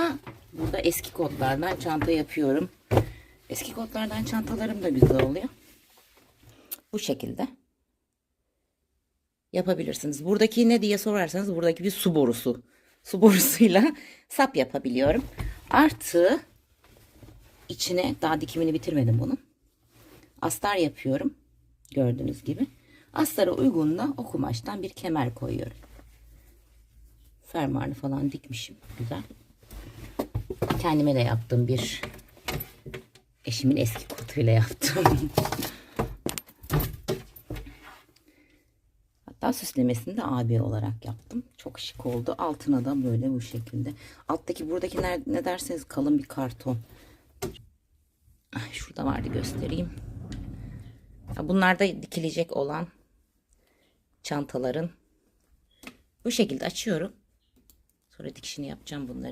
Sonra burada eski kodlardan çanta yapıyorum. Eski kodlardan çantalarım da güzel oluyor. Bu şekilde yapabilirsiniz. Buradaki ne diye sorarsanız buradaki bir su borusu. Su borusuyla sap yapabiliyorum. Artı içine daha dikimini bitirmedim bunun. Astar yapıyorum. Gördüğünüz gibi. Astara uygun da o kumaştan bir kemer koyuyorum. Fermuarını falan dikmişim. Güzel. Kendime de yaptığım bir eşimin eski kotuyla yaptım. Hatta süslemesini de abi olarak yaptım. Çok şık oldu. Altına da böyle bu şekilde. Alttaki buradaki ne, ne derseniz kalın bir karton. Ay, şurada vardı göstereyim. Bunlar da dikilecek olan çantaların bu şekilde açıyorum. Sonra dikişini yapacağım bunları.